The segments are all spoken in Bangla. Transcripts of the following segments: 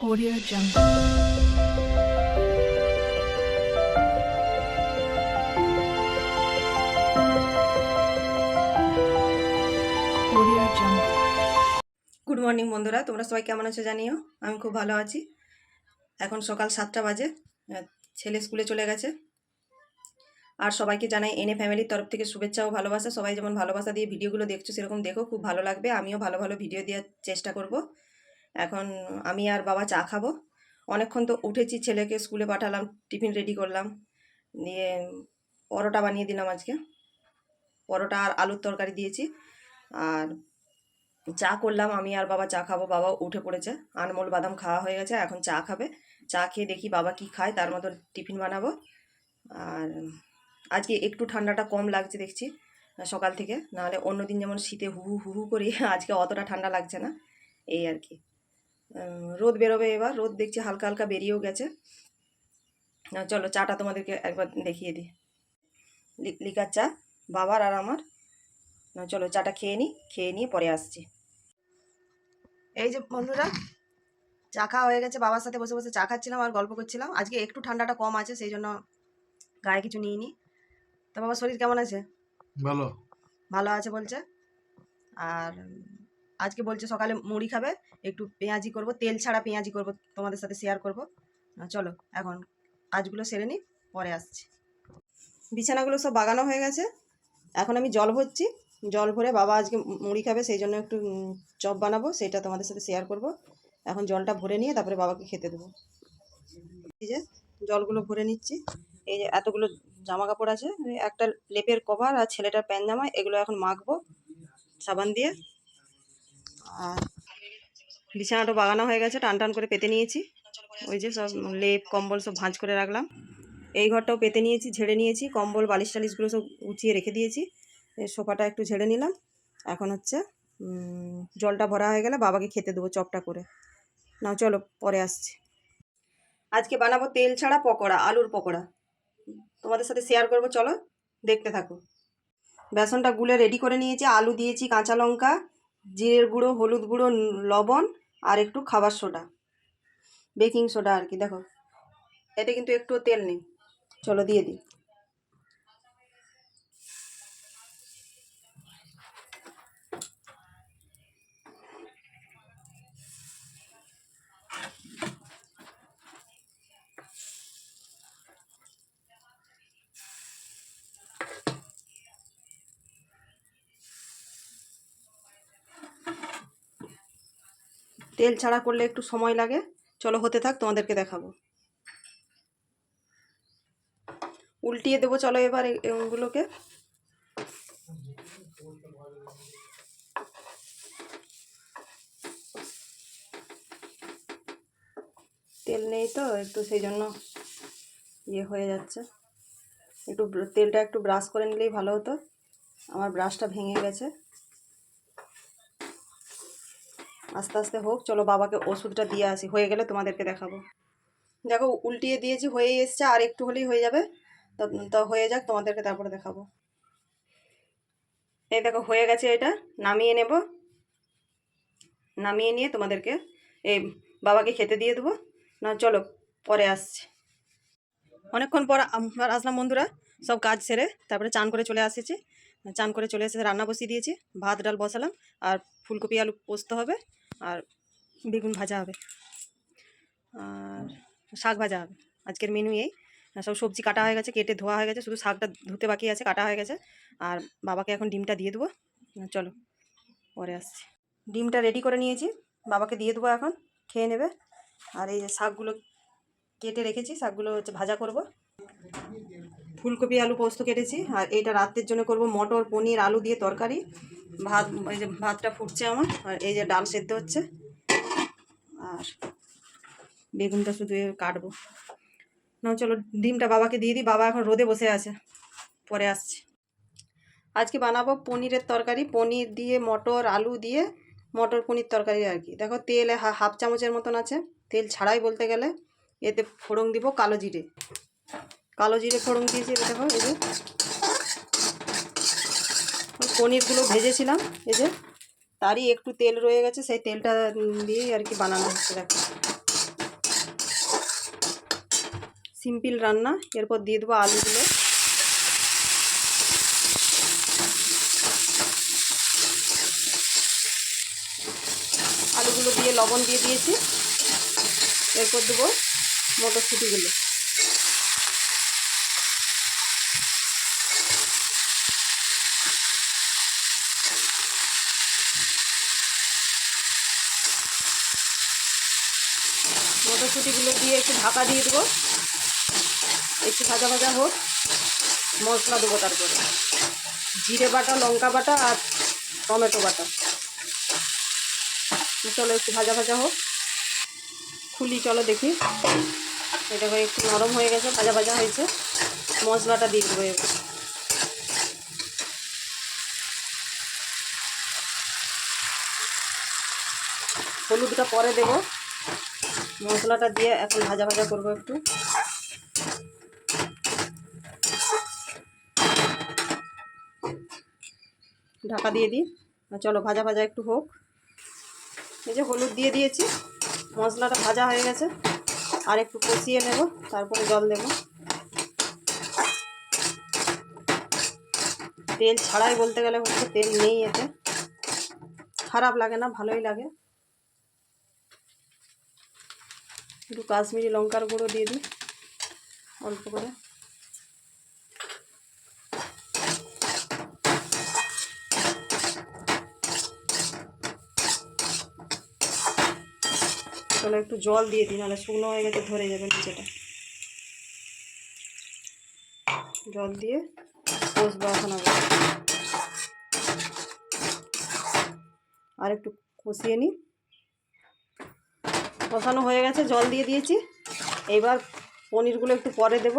Audio Jungle. গুড মর্নিং বন্ধুরা। তোমরা সবাই কেমন আছো জানিও? আমি খুব ভালো আছি। এখন সকাল সাতটা বাজে। ছেলে স্কুলে চলে গেছে। আর সবাইকে জানাই এনে ফ্যামিলির তরফ থেকে শুভেচ্ছা ও ভালোবাসা। সবাই যেমন ভালোবাসা দিয়ে ভিডিওগুলো দেখছ, সেরকম দেখো, খুব ভালো লাগবে। আমিও ভালো ভালো ভিডিও দেওয়ার চেষ্টা করব। এখন আমি আর বাবা চা খাব। অনেকক্ষণ তো উঠেছি, ছেলেকে স্কুলে পাঠালাম, টিফিন রেডি করলাম। দিয়ে পরোটা বানিয়ে দিলাম আজকে। পরোটা আর আলুর তরকারি দিয়েছি। আর চা করলাম, আমি আর বাবা চা খাব। বাবা উঠে পড়েছে। আনমোল বাদাম খাওয়া হয়ে গেছে, এখন চা খাবে। চা খেয়ে দেখি বাবা কি খায়, তার মতো টিফিন বানাবো। আর আজকে একটু ঠান্ডাটা কম লাগছে দেখছি, সকাল থেকে। নাহলে অন্যদিন যেমন শীতে হু হু হু করি, আজকে অতটা ঠান্ডা লাগছে না। এই আর কি। রোদ বেরোবে এবার রোদ দেখছি হালকা হালকা বেরিয়েও গেছে। চলো চাটা তোমাদেরকে একবার দেখিয়ে দিই। লিকার চা বাবার আর আমার। না চলো চাটা খেয়ে নিই খেয়ে নিয়ে পরে আসছি। এই যে বন্ধুরা চা খাওয়া হয়ে গেছে বাবার সাথে বসে বসে চা খাচ্ছিলাম আর গল্প করছিলাম। আজকে একটু ঠান্ডাটা কম আছে সেই জন্য গায়ে কিছু নিইনি। তো বাবার শরীর কেমন আছে? ভালো। ভালো আছে বলছে। আর আজকে বলছে সকালে মুড়ি খাবে, একটু পেঁয়াজি করব, তেল ছাড়া পেঁয়াজি করব, তোমাদের সাথে শেয়ার করব। চলো, এখন কাজগুলো সেরে নিই পরে আসছি। বিছানাগুলো সব বাগানো হয়ে গেছে, এখন আমি জল ভরছি, জল ভরে বাবা আজকে মুড়ি খাবে, সেই জন্য একটু চপ বানাবো, সেটা তোমাদের সাথে শেয়ার করব। এখন জলটা ভরে নিয়ে তারপরে বাবাকে খেতে দেবো। এই যে, জলগুলো ভরে নিচ্ছি, এই যে এতগুলো জামা কাপড় আছে, একটা লেপের কভার আর ছেলেটার প্যান্ট জামা, এগুলো এখন মাখবো, সাবান দিয়ে। আর বিছানাটা বাগানো হয়ে গেছে, টান টান করে পেতে নিয়েছি। ওই যে সব লেপ, কম্বল সব ভাঁজ করে রাখলাম। এই ঘরটাও পেতে নিয়েছি, ঝেড়ে নিয়েছি। কম্বল, বালিশ টালিশগুলো সব উঁচিয়ে রেখে দিয়েছি। সোফাটা একটু ঝেড়ে নিলাম। এখন হচ্ছে জলটা ভরা হয়ে গেলে বাবাকে খেতে দেবো চপটা করে। নাও চলো, পরে আসছি। আজকে বানাবো তেল ছাড়া পকোড়া, আলুর পকোড়া। তোমাদের সাথে শেয়ার করব, চলো দেখতে থাকো। বেসনটা গুলে রেডি করে নিয়েছি, আলু দিয়েছি, কাঁচা লঙ্কা জিরের গুঁড়ো, হলুদ গুঁড়ো লবণ আর একটু খাবার সোডা। বেকিং সোডা আর কি, দেখো। এতে কিন্তু একটু তেল নেই। চলো দিয়ে দিই। তেল ছাড়া করলে একটু সময় লাগে। চলো হতে থাক, তোমাদেরকে দেখাবো। উল্টিয়ে দেবো, চলো এবার এগুলোকে। তেল নেই তো, একটু সেই জন্য ইয়ে হয়ে যাচ্ছে। একটু তেলটা একটু ব্রাশ করে নিলেই ভালো হতো। আমার ব্রাশটা ভেঙে গেছে। আস্তে আস্তে হোক, চলো বাবাকে ওষুধটা দিয়ে আসি, হয়ে গেলে তোমাদেরকে দেখাবো। দেখো, উল্টিয়ে দিয়েছি হয়েই এসছে, আর একটু হলেই হয়ে যাবে। তো হয়ে যাক, তোমাদেরকে তারপরে দেখাবো। এই দেখো, হয়ে গেছে এটা, নামিয়ে নেব। নামিয়ে নিয়ে তোমাদেরকে এই বাবাকে খেতে দিয়ে দেবো। না, চলো, পরে আসছি। অনেকক্ষণ পর আসলাম বন্ধুরা, সব কাজ সেরে তারপরে চান করে চলে আসেছি। চান করে চলে এসে রান্না বসিয়ে দিয়েছি। ভাত, ডাল বসালাম আর ফুলকপি, আলু পোস্ত হবে আর বেগুন ভাজা হবে। আর শাক ভাজা হবে। আজকের মেনু এই। সব সবজি কাটা হয়ে গেছে, কেটে ধোয়া হয়ে গেছে, শুধু শাকটা ধুতে বাকি আছে, কাটা হয়ে গেছে। আর বাবাকে এখন ডিমটা দিয়ে দেবো। চলো, পরে আসছি। ডিমটা রেডি করে নিয়েছি। বাবাকে দিয়ে দেবো এখন, খেয়ে নেবে। আর এই যে শাকগুলো কেটে রেখেছি, শাকগুলো হচ্ছে ভাজা করব। ফুলকপি আলু পোস্ত কেটেছি, আর এইটা রাত্রের জন্য করব মটর, পনির, আলু দিয়ে তরকারি। ভাত, এই যে ভাতটা ফুটছে আমার, আর এই যে ডাল সেদ্ধ হচ্ছে। আর বেগুনটা শুধু কাটবো। না চলো ডিমটা বাবাকে দিয়ে দিই, বাবা এখন রোদে বসে আছে, পরে আসছি। আজকে বানাবো পনিরের তরকারি, পনির দিয়ে মটর, আলু দিয়ে মটর, পনির তরকারি আর কি। দেখো তেল হাফ চামচের মতন আছে, তেল ছাড়াই বলতে গেলে, এতে ফোড়ন দিব কালো জিরে। কালো জিরে ফোড়ন দিয়েছি এটা দেখো, এই যে। পনিরগুলো ভেজেছিলাম, এই যে। তারই একটু তেল রয়ে গেছে, সেই তেলটা দিয়েই আর কি বানানো হচ্ছে, দেখো। সিম্পল রান্না, এরপর দিয়ে দেবো আলুগুলো। আলুগুলো দিয়ে লবণ দিয়ে দিয়েছি। এরপর দেবো মটরশুঁটিগুলো। মটরশুঁটিগুলো দিয়ে একটু ঢাকা দিয়ে দেবো। একটু ভাজা ভাজা হোক। মশলা দেবো তারপরে। জিরে বাটা, লঙ্কা বাটা আর টমেটো বাটা। চলো একটু ভাজা ভাজা হোক। খুলি, চলো দেখি। এটা একটু নরম হয়ে গেছে, ভাজা ভাজা হয়েছে। মশলাটা দিয়ে দেবো এবার। হলুদটা পরে দেব। মশলাটা দিয়ে এখন ভাজা ভাজা করব একটু। ঢাকা দিয়ে দিই। চলো ভাজা ভাজা একটু হোক। এই যে হলুদ দিয়ে দিয়েছি। মশলাটা ভাজা হয়ে গেছে। আর একটু কষিয়ে নেব, তারপরে জল দেব। তেল ছাড়াই বলতে গেলে হচ্ছে তেল নেই এতে। খারাপ লাগে না, ভালোই লাগে। একটু কাশ্মীরি লঙ্কার গুঁড়ো দিয়ে দিই, অল্প করে। চলো একটু জল দিয়ে দিই, নাহলে শুকনো হয়ে গেছে, ধরে যাবে নিচেটা। জল দিয়ে কষবো এখন আর একটু কষিয়ে নিই। কষানো হয়ে গেছে, জল দিয়ে দিয়েছি। এবার পনিরগুলো একটু পরে দেব।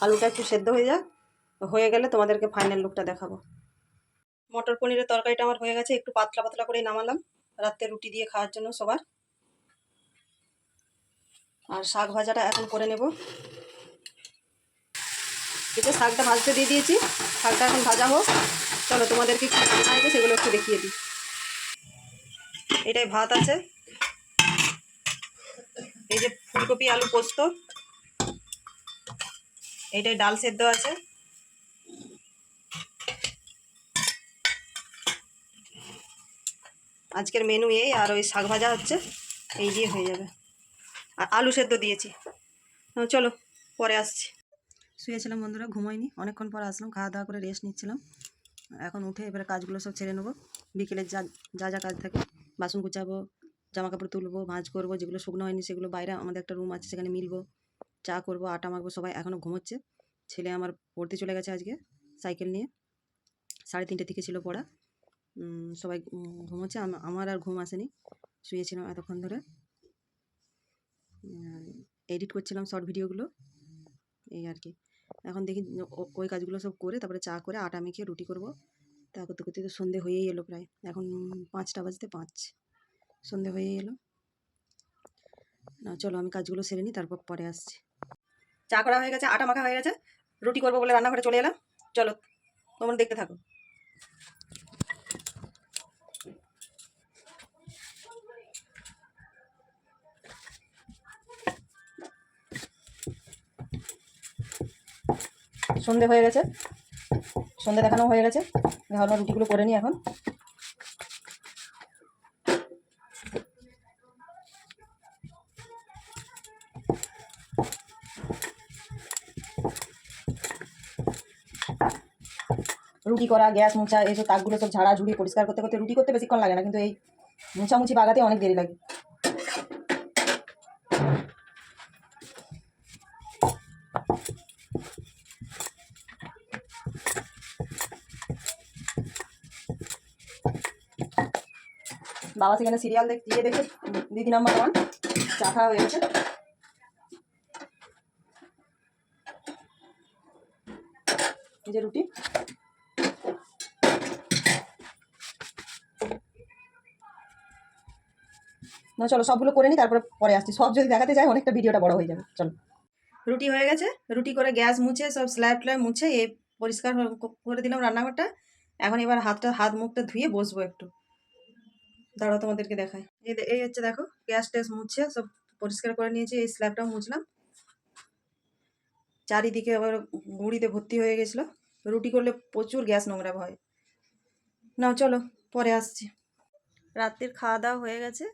আলুটা একটু সেদ্ধ হয়ে যাক। হয়ে গেলে তোমাদেরকে ফাইনাল লুকটা দেখাবো। মটর পনিরের তরকারিটা আমার হয়ে গেছে, একটু পাতলা পাতলা করে নামালাম। রাত্রে রুটি দিয়ে খাওয়ার জন্য সবার। আর শাক ভাজাটা এখন করে নেব। যে শাকটা ভাজতে দিয়ে দিয়েছি, শাকটা এখন ভাজা হোক। চলো তোমাদেরকে কী রান্না হয়েছে সেগুলো একটু দেখিয়ে দিই। এটাই ভাত আছে। এই যে ফুলকপি আলু পোস্ত। এইটাই ডাল সেদ্ধ আছে। আজকের মেনু এই, আর ওই শাক ভাজা হচ্ছে, এই দিয়ে হয়ে যাবে। আর আলু সেদ্ধ দিয়েছি। চলো, পরে আসছি। শুয়েছিলাম বন্ধুরা, ঘুমাইনি। অনেকক্ষণ পর আসলাম, খাওয়া দাওয়া করে রেস্ট নিচ্ছিলাম। এখন উঠে এবারে কাজগুলো সব ছেড়ে নেব। বিকেলে যা যা যা কাজ থাকে, বাসন গুছাবো জামা কাপড় তুলবো ভাঁজ করব, যেগুলো শুকনো হয়নি সেগুলো বাইরে আমাদের একটা রুম আছে, সেখানে মিলবো, চা করব, আটা মাখবো, সবাই এখনও ঘুমোচ্ছে। ছেলে আমার পড়তে চলে গেছে আজকে সাইকেল নিয়ে। সাড়ে তিনটে থেকে ছিল পড়া। সবাই ঘুমোচ্ছে আমার আর ঘুম আসেনি শুয়েছিলাম এতক্ষণ ধরে। এডিট করছিলাম শর্ট ভিডিওগুলো এই আর কি। এখন দেখি ওই কাজগুলো সব করে, তারপরে চা করে, আটা মেখে রুটি করব। তা করতে করতে তো সন্ধে হয়েই এলো প্রায়। এখন পাঁচটা বাজতে পাঁচ। সন্ধে হয়ে এলো। না, চলো আমি কাজগুলো সেরে নিই, তারপর পরে আসছি। চা করা হয়ে গেছে, আটা মাখা হয়ে গেছে। রুটি করব বলে রান্নাঘরে চলে এলাম। চলো, তোমরা দেখতে থাকো। সন্ধে হয়ে গেছে। সন্ধে দেখানো হয়ে গেছে। ভাবলাম রুটিগুলো করে নিই এখন। রুটি করা, গ্যাস মোছা, এইসব তাকগুলো সব ঝাড়া ঝুড়ি পরিষ্কার করতে করতে রুটি করতে বেশিক্ষণ লাগে না, কিন্তু এই মোছামুছি বাগাতে অনেক দেরি লাগে। বাবা সেখানে সিরিয়াল দেখ দিয়ে দেখে, দিদি নাম্বার ওয়ান চা খাওয়া হয়ে গেছে। এই যে রুটি। না, চলো সবগুলো করে নিই তারপরে পরে আসছি। সব যদি দেখাতে যাই, অনেকটা ভিডিওটা বড় হয়ে যাবে। চলো। রুটি হয়ে গেছে। রুটি করে গ্যাস মুছে, সব স্ল্যাব ট্ল্যাব মুছে, এ পরিষ্কার করে দিলাম রান্নাঘরটা। এখন এবার হাতটা, হাত মুখটা ধুয়ে বসবো একটু। দাঁড়াও তোমাদেরকে দেখায় এই এই হচ্ছে দেখো, গ্যাস ট্যাস মুছে, সব পরিষ্কার করে নিয়েছি, এই স্ল্যাবটাও মুছলাম। চারিদিকে আবার গুঁড়িতে ভর্তি হয়ে গেছিল। রুটি করলে প্রচুর গ্যাস নোংরা হয়। না চলো, পরে আসছি। রাত্রির খাওয়া দাওয়া হয়ে গেছে।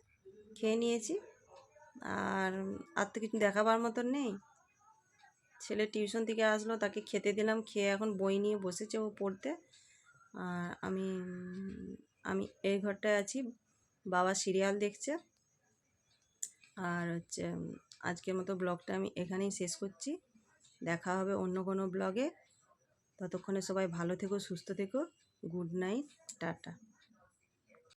খেয়ে নিয়েছি। আর আর তো কিছু দেখাবার মতন নেই। ছেলে টিউশন থেকে আসলো, তাকে খেতে দিলাম, খেয়ে এখন বই নিয়ে বসেছে ও পড়তে। আর আমি আমি এই ঘরটায় আছি, বাবা সিরিয়াল দেখছে। আর হচ্ছে, আজকের মতো ব্লগটা আমি এখানেই শেষ করছি। দেখা হবে অন্য কোনো ব্লগে। ততক্ষণে সবাই ভালো থেকো, সুস্থ থেকো। Good night, tata.